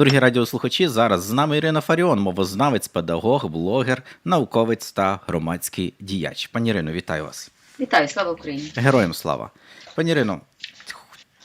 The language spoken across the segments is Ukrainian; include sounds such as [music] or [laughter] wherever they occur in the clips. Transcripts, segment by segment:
Дорогі радіослухачі, зараз з нами Ірина Фаріон, мовознавець, педагог, блогер, науковець та громадський діяч. Пані Ірино, вітаю вас. Вітаю, слава Україні! Героям слава. Пані Ірино,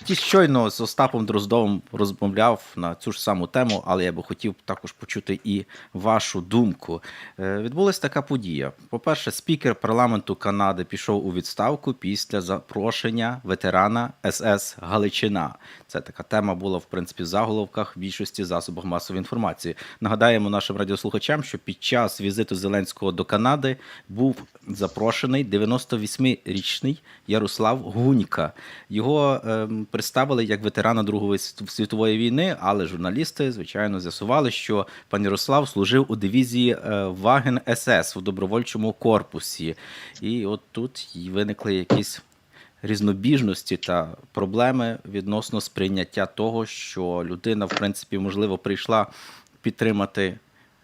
ті щойно з Остапом Дроздовим розмовляв на цю ж саму тему, але я би хотів також почути і вашу думку. Е, Відбулася така подія. По-перше, спікер парламенту Канади пішов у відставку після запрошення ветерана СС Галичина. Це така тема була в принципі в заголовках в більшості засобах масової інформації. Нагадаємо нашим радіослухачам, що під час візиту Зеленського до Канади був запрошений 98-річний Ярослав Гунька. Його ем, представили як ветерана Другої світової війни, але журналісти, звичайно, з'ясували, що пан Ярослав служив у дивізії е, Ваген СС у добровольчому корпусі. І от тут й виникли якісь різнобіжності та проблеми відносно сприйняття того, що людина, в принципі, можливо, прийшла підтримати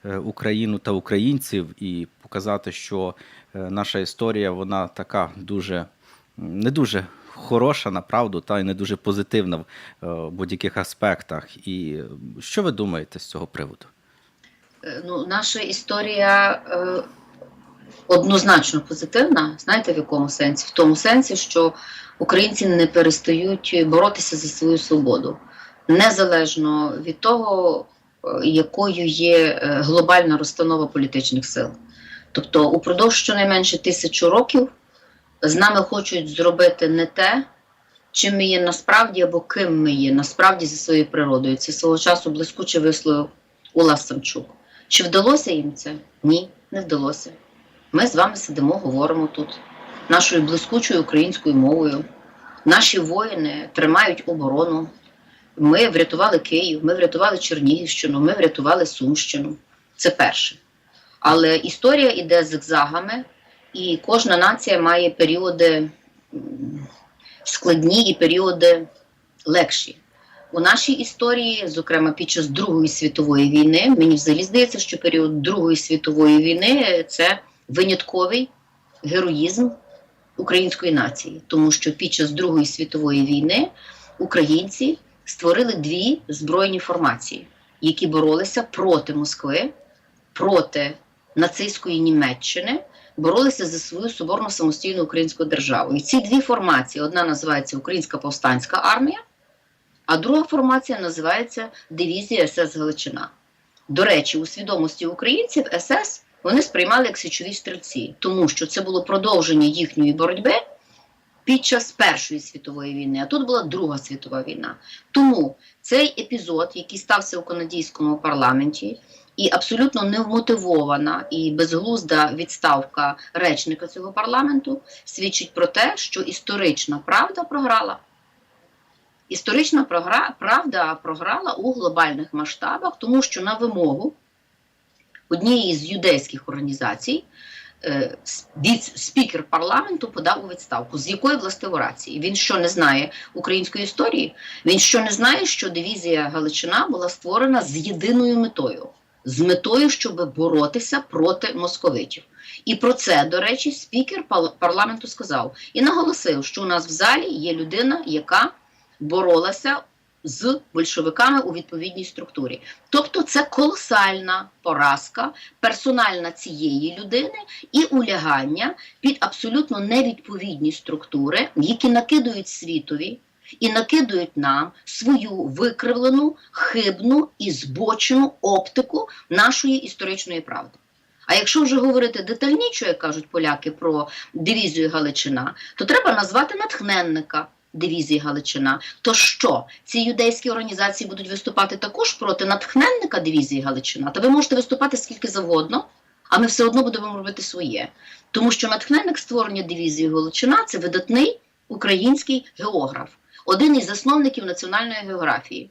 е, Україну та українців і показати, що е, наша історія вона така дуже не дуже хороша, направду, та й не дуже позитивна в е, будь-яких аспектах. І що ви думаєте з цього приводу? Е, Ну, наша історія е, однозначно позитивна. Знаєте в якому сенсі? В тому сенсі, що українці не перестають боротися за свою свободу, незалежно від того, е, якою є глобальна розстанова політичних сил. Тобто, упродовж щонайменше тисячу років з нами хочуть зробити не те, чим ми є насправді або ким ми є насправді за своєю природою. Це свого часу блискуче висловив Ула Самчук. Чи вдалося їм це? Ні, не вдалося. Ми з вами сидимо, говоримо тут нашою блискучою українською мовою. Наші воїни тримають оборону. Ми врятували Київ, ми врятували Чернігівщину, ми врятували Сумщину. Це перше. Але історія йде зигзагами, і кожна нація має періоди складні і періоди легші. У нашій історії, зокрема під час Другої світової війни, мені взагалі здається, що період Другої світової війни це винятковий героїзм української нації, тому що під час Другої світової війни українці створили дві збройні формації, які боролися проти Москви, проти нацистської Німеччини. Боролися за свою соборну самостійну українську державу. І ці дві формації: одна називається Українська повстанська армія, а друга формація називається Дивізія СС Галичина. До речі, у свідомості українців СС вони сприймали як січові стрільці, тому що це було продовження їхньої боротьби під час Першої світової війни, а тут була Друга світова війна. Тому цей епізод, який стався у канадійському парламенті, і абсолютно невмотивована і безглузда відставка речника цього парламенту свідчить про те, що історична правда програла. Історична правда програла у глобальних масштабах, тому що на вимогу однієї з юдейських організацій е, спікер парламенту подав у відставку. З якої властиво рації? Він що не знає української історії? Він що не знає, що дивізія Галичина була створена з єдиною метою з метою, щоб боротися проти московитів. І про це, до речі, спікер парламенту сказав і наголосив, що у нас в залі є людина, яка боролася з большевиками у відповідній структурі. Тобто це колосальна поразка персональна цієї людини і улягання під абсолютно невідповідні структури, які накидують світові і накидують нам свою викривлену, хибну і збочену оптику нашої історичної правди. А якщо вже говорити детальніше, як кажуть поляки про дивізію Галичина, то треба назвати натхненника дивізії Галичина. То що ці юдейські організації будуть виступати також проти натхненника дивізії Галичина? Та ви можете виступати скільки завгодно, а ми все одно будемо робити своє. Тому що натхненник створення дивізії Галичина це видатний український географ, один із засновників національної географії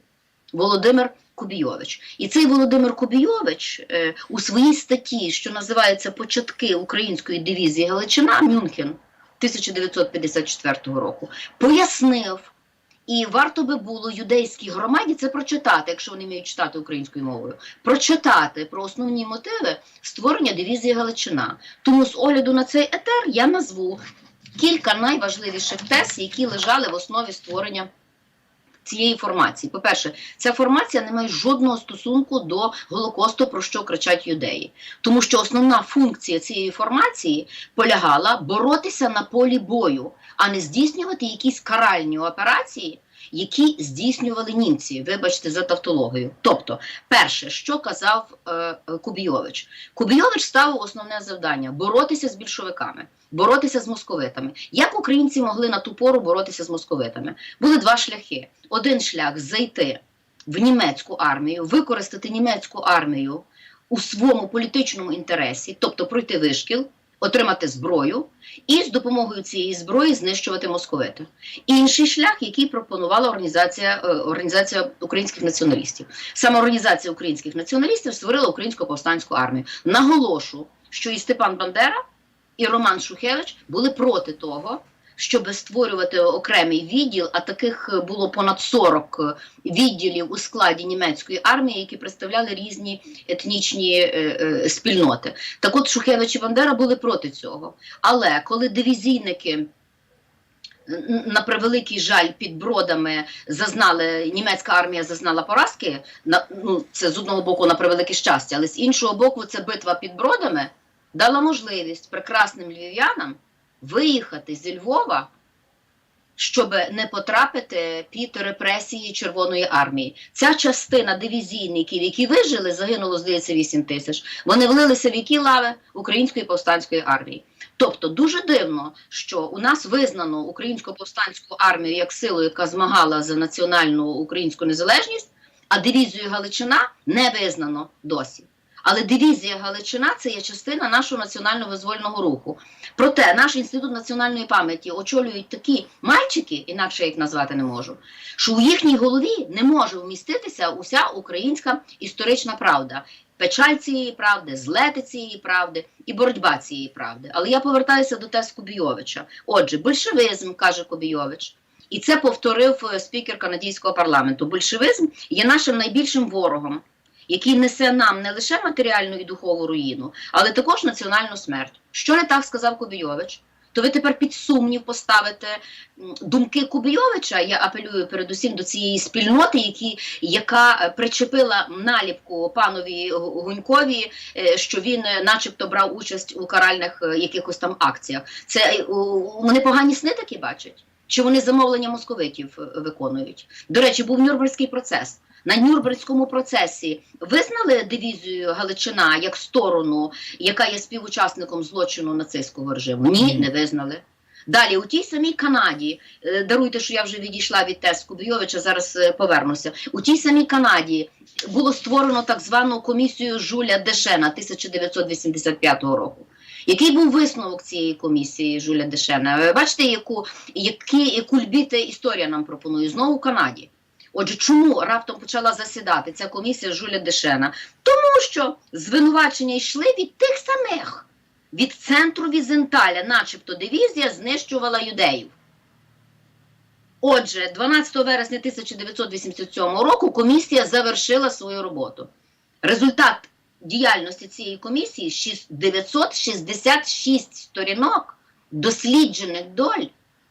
Володимир Кубійович. І цей Володимир Кубійович е, у своїй статті, що називається Початки української дивізії Галичина Мюнхен 1954 року, пояснив. І варто би було юдейській громаді це прочитати, якщо вони вміють читати українською мовою, прочитати про основні мотиви створення дивізії Галичина. Тому з огляду на цей етер я назву кілька найважливіших тез, які лежали в основі створення цієї формації. По-перше, ця формація не має жодного стосунку до Голокосту, про що кричать юдеї. Тому що основна функція цієї формації полягала боротися на полі бою, а не здійснювати якісь каральні операції, які здійснювали німці. Вибачте за тавтологію. Тобто, перше, що казав е, Кубійович, Кубійович ставив основне завдання боротися з більшовиками. Боротися з московитами. Як українці могли на ту пору боротися з московитами? Були два шляхи: один шлях зайти в німецьку армію, використати німецьку армію у своєму політичному інтересі, тобто пройти вишкіл, отримати зброю, і з допомогою цієї зброї знищувати московити. Інший шлях, який пропонувала організація, е, організація українських націоналістів. Саме організація українських націоналістів створила українську повстанську армію. Наголошу, що і Степан Бандера, і Роман Шухевич були проти того. Щоб створювати окремий відділ, а таких е, було понад 40 відділів у складі німецької армії, які представляли різні етнічні е, е, спільноти. Так от Шухевич і Бандера були проти цього. Але коли дивізійники на превеликий жаль під бродами зазнали німецька армія зазнала поразки, на ну це з одного боку на превелике щастя, але з іншого боку, це битва під бродами дала можливість прекрасним львів'янам виїхати зі Львова, щоб не потрапити під репресії Червоної армії. Ця частина дивізійників, які вижили, загинуло, здається, 8 тисяч. Вони влилися в які лави Української повстанської армії. Тобто дуже дивно, що у нас визнано українську повстанську армію як силу, яка змагала за національну українську незалежність, а дивізію Галичина не визнано досі. Але дивізія Галичина це є частина нашого національного визвольного руху. Проте наш інститут національної пам'яті очолюють такі мальчики, інакше їх назвати не можу, що у їхній голові не може вміститися уся українська історична правда. Печаль цієї правди, злети цієї правди і боротьба цієї правди. Але я повертаюся до тез Кубійовича. Отже, большевизм, каже Кубійович, і це повторив е, спікер канадського парламенту. Большевизм є нашим найбільшим ворогом, який несе нам не лише матеріальну і духову руїну, але також національну смерть. Що не так сказав Кубійович? То ви тепер під сумнів поставите думки Кубійовича. Я апелюю передусім до цієї спільноти, які, яка е, причепила наліпку панові Гунькові, е, що він, е, начебто, брав участь у каральних якихось там акціях. Це вони погані сни такі бачать? Чи вони замовлення московитів виконують? До речі, був Нюрнберзький процес. На Нюрнберзькому процесі визнали дивізію Галичина як сторону, яка є співучасником злочину нацистського режиму? Ні, не визнали. Далі, у тій самій Канаді, е, даруйте, що я вже відійшла від тез Кубійовича, зараз е, повернуся. У тій самій Канаді було створено так звану комісію Жуля Дешена 1985 року. Який був висновок цієї комісії Жуля Дешена? Бачите, яку, які, яку льбіте історія нам пропонує знову в Канаді. Отже, чому раптом почала засідати ця комісія Жуля Дешена? Тому що звинувачення йшли від тих самих, від центру Візенталя, начебто дивізія знищувала юдеїв. Отже, 12 вересня 1987 року комісія завершила свою роботу. Результат діяльності цієї комісії 966 сторінок досліджених доль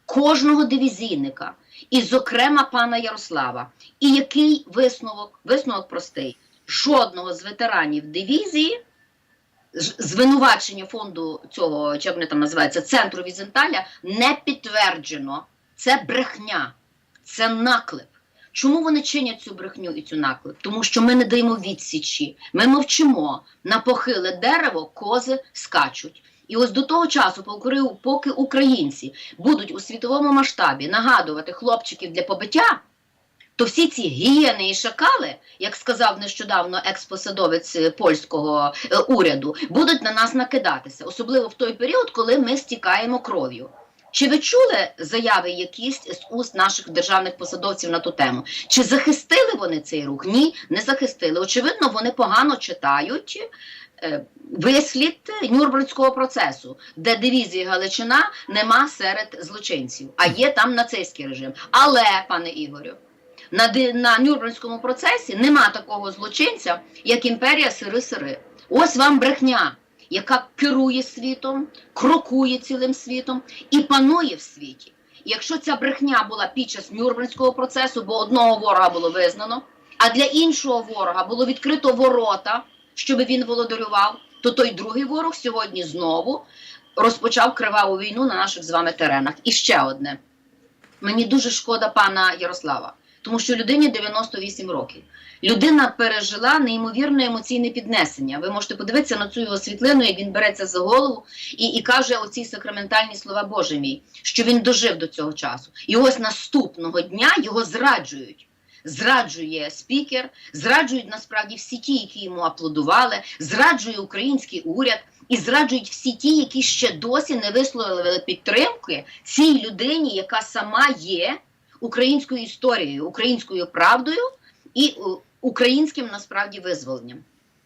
кожного дивізійника, і, зокрема, пана Ярослава. І який висновок? Висновок простий: жодного з ветеранів дивізії. Звинувачення фонду цього, як вони там називається, центру Візенталя не підтверджено. Це брехня, це наклеп. Чому вони чинять цю брехню і цю наклеп? Тому що ми не даємо відсічі, ми мовчимо. На похиле дерево кози скачуть. І ось до того часу, поки- українці будуть у світовому масштабі нагадувати хлопчиків для побиття, то всі ці гієни і шакали, як сказав нещодавно експосадовець е, польського е, уряду, будуть на нас накидатися, особливо в той період, коли ми стікаємо кров'ю. Чи ви чули заяви якісь з уст наших державних посадовців на ту тему? Чи захистили вони цей рух? Ні, не захистили. Очевидно, вони погано читають е, вислід Нюрнберзького процесу, де дивізії Галичина нема серед злочинців, а є там нацистський режим. Але, пане Ігорю, на, на Нюрнберзькому процесі нема такого злочинця, як імперія сири-сири. Ось вам брехня, яка керує світом, крокує цілим світом і панує в світі. Якщо ця брехня була під час Нюрнберзького процесу, бо одного ворога було визнано, а для іншого ворога було відкрито ворота, щоб він володарював, то той другий ворог сьогодні знову розпочав криваву війну на наших з вами теренах. І ще одне. Мені дуже шкода пана Ярослава, тому що людині 98 років. Людина пережила неймовірне емоційне піднесення. Ви можете подивитися на цю його світлину, як він береться за голову і, і каже оці сакраментальні слова Боже мій, що він дожив до цього часу. І ось наступного дня його зраджують. Зраджує спікер, зраджують насправді всі ті, які йому аплодували, зраджує український уряд і зраджують всі ті, які ще досі не висловили підтримки цій людині, яка сама є українською історією, українською правдою і е, українським насправді визволенням.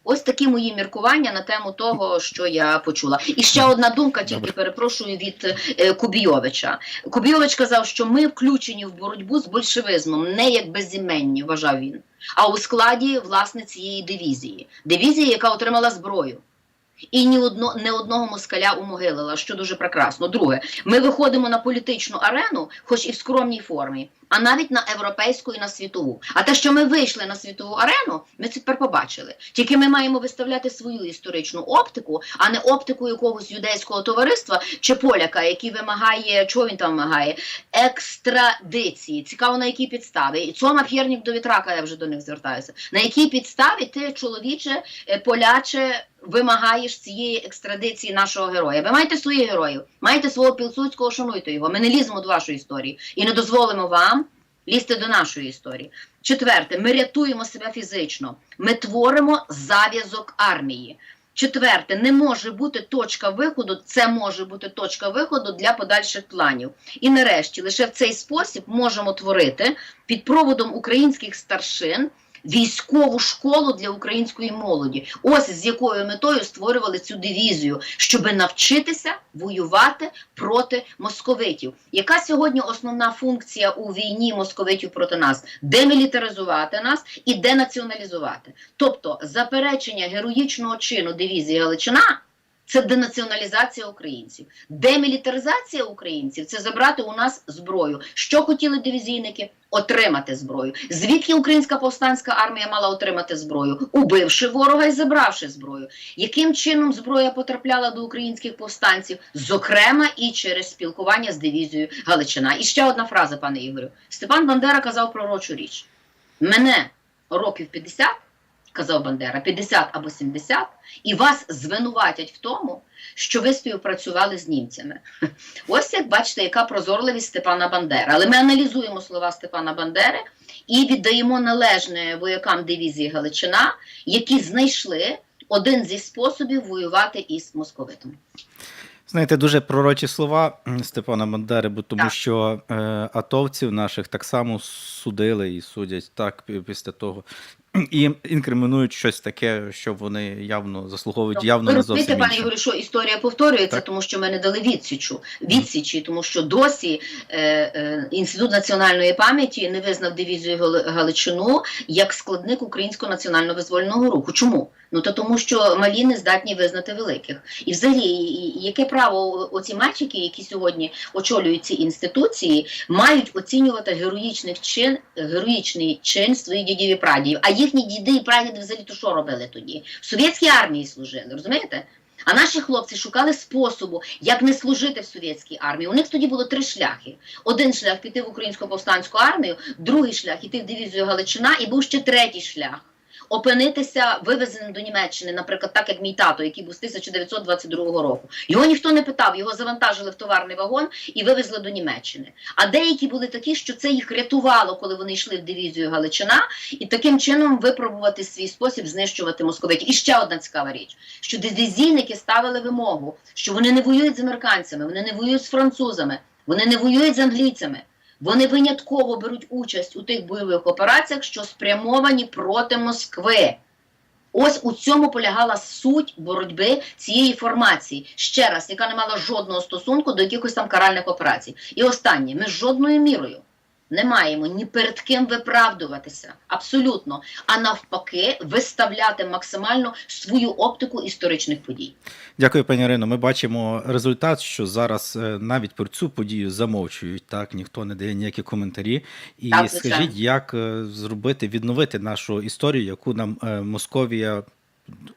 Ось такі мої міркування на тему того, що я почула. І ще одна думка, тільки Добре. перепрошую від е, Кубійовича. Кубійович казав, що ми включені в боротьбу з большевизмом, не як безіменні, вважав він, а у складі власне цієї дивізії. Дивізії, яка отримала зброю. І ні одно не одного москаля умогилила, що дуже прекрасно. Друге, ми виходимо на політичну арену, хоч і в скромній формі, а навіть на європейську і на світову. А те, що ми вийшли на світову арену, ми це тепер побачили. Тільки ми маємо виставляти свою історичну оптику, а не оптику якогось юдейського товариства чи поляка, який вимагає, чого він там вимагає? Екстрадиції. Цікаво, на якій підставі. І Цома П'єрнік до вітрака, я вже до них звертаюся. На якій підставі ти, чоловіче, е, поляче, вимагаєш цієї екстрадиції нашого героя? Ви маєте своїх героїв, маєте свого Пілсудського, шануйте його. Ми не ліземо до вашої історії і не дозволимо вам лізти до нашої історії. Четверте, ми рятуємо себе фізично. Ми творимо зав'язок армії. Четверте, не може бути точка виходу, це може бути точка виходу для подальших планів. І нарешті, лише в цей спосіб можемо творити під проводом українських старшин військову школу для української молоді. Ось з якою метою створювали цю дивізію, щоб навчитися воювати проти московитів. Яка сьогодні основна функція у війні московитів проти нас? Демілітаризувати нас і денаціоналізувати. Тобто заперечення героїчного чину дивізії Галичина. Це денаціоналізація українців, демілітаризація українців це забрати у нас зброю. Що хотіли дивізійники? Отримати зброю. Звідки українська повстанська армія мала отримати зброю, убивши ворога і забравши зброю. Яким чином зброя потрапляла до українських повстанців? Зокрема, і через спілкування з дивізією Галичина. І ще одна фраза, пане Ігорю. Степан Бандера казав пророчу річ: мене років 50, казав Бандера, 50 або 70, і вас звинуватять в тому, що ви співпрацювали з німцями. [laughs] Ось як бачите, яка прозорливість Степана Бандери. Але ми аналізуємо слова Степана Бандери і віддаємо належне воякам дивізії Галичина, які знайшли один зі способів воювати із московитом. Знаєте, дуже пророчі слова Степана Бандери, бо тому Так. що е, атовців наших так само судили і судять так після того. І інкримінують щось таке, що вони явно заслуговують явно Ви зовсім розумієте, пане. Ігорю, що історія повторюється, Так. тому що ми не дали відсічу. Відсічі, тому що досі е, е, Інститут національної пам'яті не визнав дивізію Гали- Галичину як складник українського національно-визвольного руху. Чому? Ну то тому, що малі не здатні визнати великих. І взагалі, яке право оці мальчики, які сьогодні очолюють ці інституції, мають оцінювати героїчних чин, героїчний чин своїх дідів і прадідів. А їхні діди і прадіди взагалі то що робили тоді? В совєтській армії служили, розумієте? А наші хлопці шукали способу, як не служити в совєтській армії. У них тоді було три шляхи: один шлях піти в українську повстанську армію, другий шлях іти в дивізію Галичина, і був ще третій шлях. Опинитися вивезеним до Німеччини, наприклад, так як мій тато, який був з 1922 року. Його ніхто не питав, його завантажили в товарний вагон і вивезли до Німеччини. А деякі були такі, що це їх рятувало, коли вони йшли в дивізію Галичина, і таким чином випробувати свій спосіб знищувати московитів. І ще одна цікава річ: що дивізійники ставили вимогу, що вони не воюють з американцями, вони не воюють з французами, вони не воюють з англійцями. Вони винятково беруть участь у тих бойових операціях, що спрямовані проти Москви. Ось у цьому полягала суть боротьби цієї формації, ще раз, яка не мала жодного стосунку до якихось там каральних операцій. І останнє, ми жодною мірою не маємо ні перед ким виправдуватися. Абсолютно. А навпаки, виставляти максимально свою оптику історичних подій. Дякую, пані Ірино. Ми бачимо результат, що зараз е, навіть про цю подію замовчують. Так ніхто не дає ніякі коментарі. І Так, скажіть, як е, зробити відновити нашу історію, яку нам е, Московія.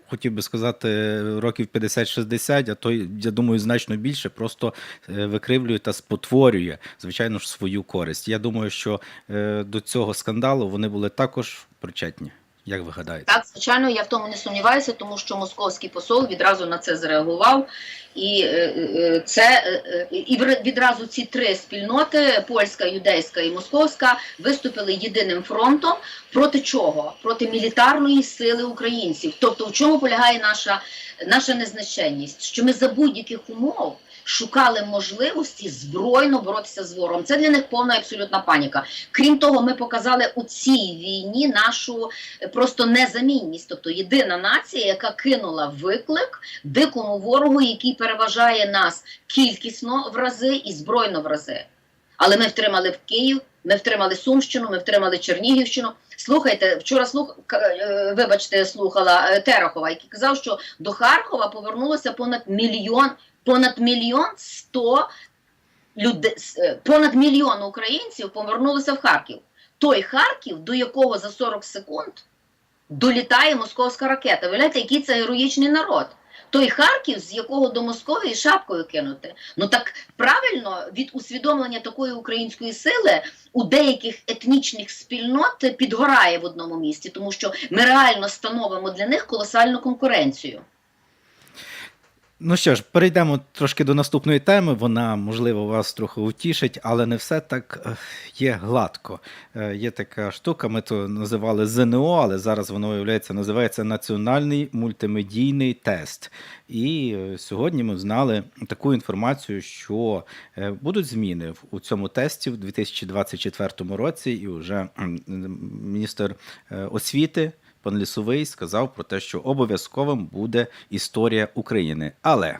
Хотів би сказати, років 50-60, а то, я думаю, значно більше, просто е, викривлює та спотворює, звичайно ж, свою користь. Я думаю, що е, до цього скандалу вони були також причетні. Як ви? Так, звичайно, я в тому не сумніваюся, тому що московський посол відразу на це зреагував. І е, е, це е, е, і відразу ці три спільноти польська, юдейська і московська виступили єдиним фронтом проти чого? Проти мілітарної сили українців. Тобто, в чому полягає наша, наша незначенність? Що ми за будь-яких умов. Шукали можливості збройно боротися з ворогом. Це для них повна абсолютна паніка. Крім того, ми показали у цій війні нашу е, просто незамінність, тобто єдина нація, яка кинула виклик дикому ворогу, який переважає нас кількісно в рази і збройно в рази. Але ми втримали в Київ, ми втримали Сумщину, ми втримали Чернігівщину. Слухайте, вчора слух, е, вибачте, слухала е, Терехова, який казав, що до Харкова повернулося понад мільйон, понад мільйон сто людей, понад мільйон українців повернулося в Харків. Той Харків, до якого за 40 секунд долітає московська ракета. Виявляєте, який це героїчний народ. Той Харків, з якого до Московії шапкою кинути. Ну так правильно від усвідомлення такої української сили у деяких етнічних спільнот підгорає в одному місці, тому що ми реально становимо для них колосальну конкуренцію. Ну що ж, перейдемо трошки до наступної теми. Вона, можливо, вас трохи утішить, але не все так е, є гладко. Е, Є така штука, ми то називали ЗНО, але зараз воно виявляється, називається Національний мультимедійний тест. І е, сьогодні ми знали таку інформацію, що будуть зміни у цьому тесті в 2024 році, і вже міністр освіти. Пан Лісовий сказав про те, що обов'язковим буде історія України. Але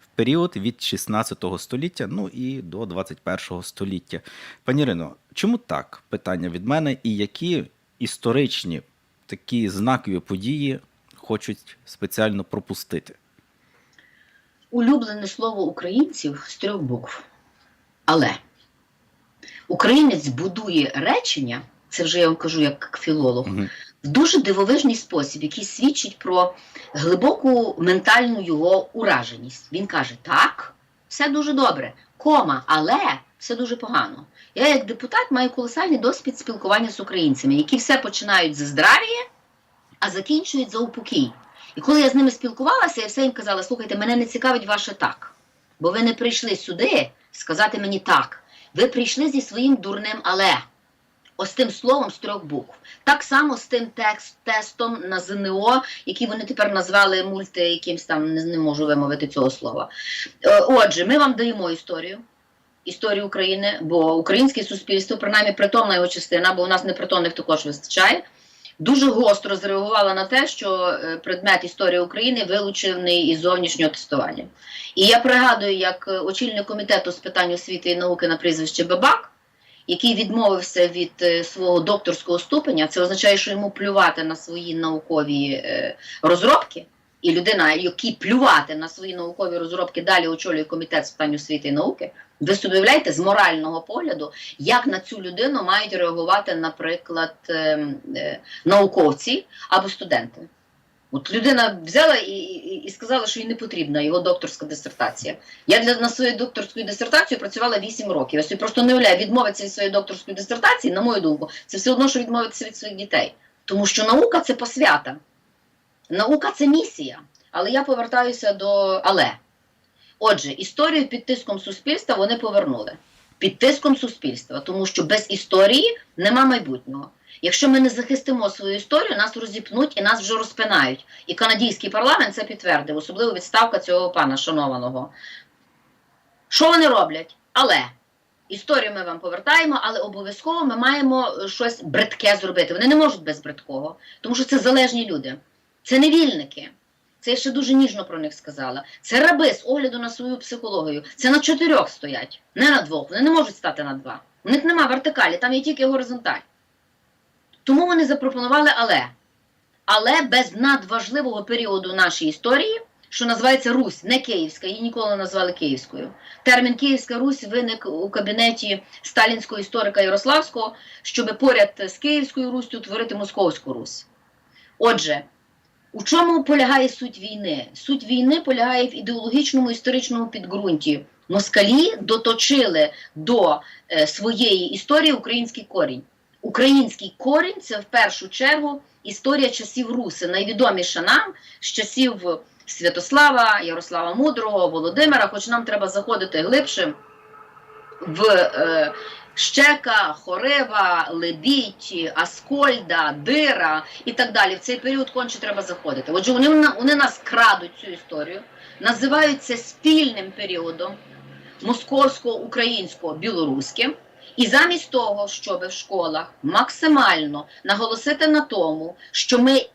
в період від 16 століття ну і до 21 століття. Пані Ірино, чому так? Питання від мене, і які історичні такі знакові події хочуть спеціально пропустити? Улюблене слово українців з трьох букв. Але українець будує речення, це вже я вам кажу як філолог, Мгм. В дуже дивовижний спосіб, який свідчить про глибоку ментальну його ураженість. Він каже: так, все дуже добре, кома, але все дуже погано. Я, як депутат, маю колосальний досвід спілкування з українцями, які все починають з здрав'я, а закінчують за упокій. І коли я з ними спілкувалася, я все їм казала: слухайте, мене не цікавить ваше так. Бо ви не прийшли сюди сказати мені так. Ви прийшли зі своїм дурним але. Ось тим словом з трьох букв. Так само з тим текст, тестом на ЗНО, який вони тепер назвали мульти якимсь там, не, не можу вимовити цього слова. Е, Отже, ми вам даємо історію. Історію України, бо українське суспільство, принаймні притомна його частина, бо у нас непритомних також вистачає, дуже гостро зреагувала на те, що е, предмет історії України вилучений із зовнішнього тестування. І я пригадую, як е, очільник комітету з питань освіти і науки на прізвище Бабак, який відмовився від е, свого докторського ступеня, це означає, що йому плювати на свої наукові е, розробки. І людина, якій плювати на свої наукові розробки, далі очолює комітет з питань освіти і науки. Ви собі з морального погляду, як на цю людину мають реагувати, наприклад, ем, е, науковці або студенти. От людина взяла і, і, і сказала, що їй не потрібна його докторська дисертація. Я для на своєю докторською дисертацією працювала 8 років. Я собі просто не уявляю, відмовитися від своєї докторської дисертації, на мою думку, це все одно, що відмовитися від своїх дітей. Тому що наука це посвята. Наука це місія. Але я повертаюся до але. Отже, історію під тиском суспільства вони повернули. Під тиском суспільства, тому що без історії нема майбутнього. Якщо ми не захистимо свою історію, нас розіпнуть і нас вже розпинають. І канадійський парламент це підтвердив, особливо відставка цього пана шанованого. Що вони роблять? Але історію ми вам повертаємо, але обов'язково ми маємо е, щось бридке зробити. Вони не можуть без бридкого, тому що це залежні люди, це невільники. Це я ще дуже ніжно про них сказала. Це раби з огляду на свою психологію. Це на чотирьох стоять, не на двох. Вони не можуть стати на два. У них нема вертикалі, там є тільки горизонталь. Тому вони запропонували але. Але без надважливого періоду нашої історії, що називається Русь, не Київська, її ніколи не назвали Київською. Термін Київська Русь виник у кабінеті сталінського історика Ярославського, щоб поряд з Київською Руссю утворити Московську Русь. Отже, у чому полягає суть війни? Суть війни полягає в ідеологічному історичному підґрунті. Москалі доточили до е, своєї історії український корінь. Український корінь це в першу чергу історія часів Руси, найвідоміша нам з часів Святослава, Ярослава Мудрого, Володимира, хоч нам треба заходити глибше в е, Щека, Хорива, Лебідь, Аскольда, Дира і так далі. В цей період конче треба заходити. Отже, вони, вони нас крадуть цю історію, називають це спільним періодом московсько-українського білоруським. І замість того, щоб в школах максимально наголосити на тому, що ми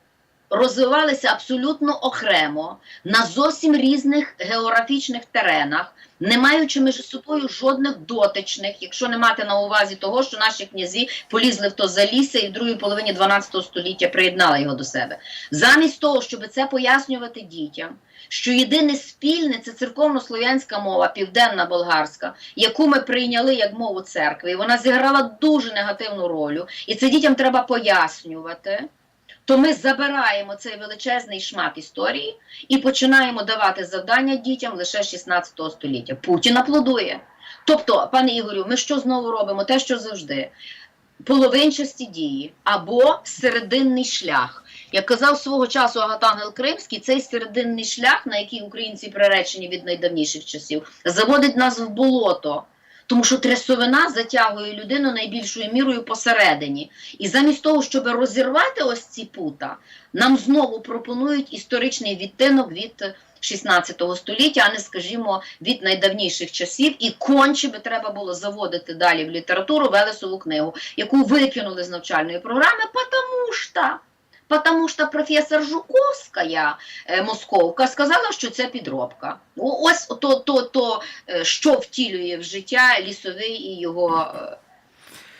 розвивалися абсолютно окремо на зовсім різних географічних теренах, не маючи між собою жодних дотичних, якщо не мати на увазі того, що наші князі полізли в то залісся і в другій половині 12 століття приєднали його до себе. Замість того, щоб це пояснювати дітям, що єдине спільне це церковно-слов'янська мова, південна болгарська, яку ми прийняли як мову церкви, і вона зіграла дуже негативну роль, і це дітям треба пояснювати. То ми забираємо цей величезний шмат історії і починаємо давати завдання дітям лише 16 століття. Путін аплодує. Тобто, пане Ігорю, ми що знову робимо? Те, що завжди. Половинчасті дії або серединний шлях. Як казав свого часу Агатангел Кримський, цей серединний шлях, на який українці приречені від найдавніших часів, заводить нас в болото. Тому що трясовина затягує людину найбільшою мірою посередині. І замість того, щоб розірвати ось ці пута, нам знову пропонують історичний відтинок від 16 століття, а не, скажімо, від найдавніших часів. І конче би треба було заводити далі в літературу Велесову книгу, яку викинули з навчальної програми, потому що. Потому що професор Жуковська, е, московка, сказала, що це підробка. Ось то, то, то що втілює в життя лісовий і його е,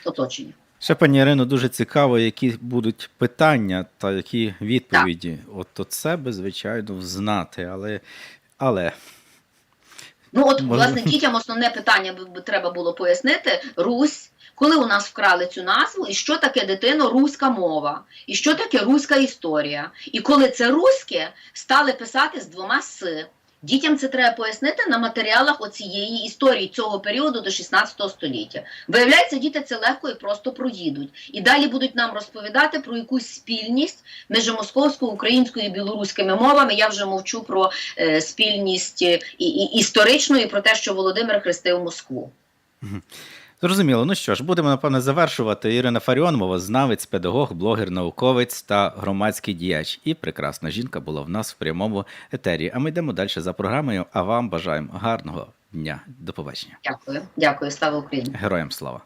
оточення. Ще пані Ірино, дуже цікаво, які будуть питання та які відповіді. От от себе, звичайно, знати, але. але Ну от Може- власне дітям основне питання треба було пояснити: Русь, коли у нас вкрали цю назву, і що таке дитино руська мова, і що таке руська історія. І коли це руське, стали писати з двома с. Дітям це треба пояснити на матеріалах оцієї історії цього періоду до 16 століття. Виявляється, діти це легко і просто проїдуть. І далі будуть нам розповідати про якусь спільність між московською, українською і білоруськими мовами. Я вже мовчу про е, спільність е, і, і, історичну і про те, що Володимир хрестив Москву. Зрозуміло. Ну що ж, будемо напевне завершувати. Ірина Фаріон, знавець, педагог, блогер, науковець та громадський діяч. І прекрасна жінка була в нас в прямому етері. А ми йдемо далі за програмою. А вам бажаємо гарного дня. До побачення. Дякую, дякую, слава Україні. Героям слава!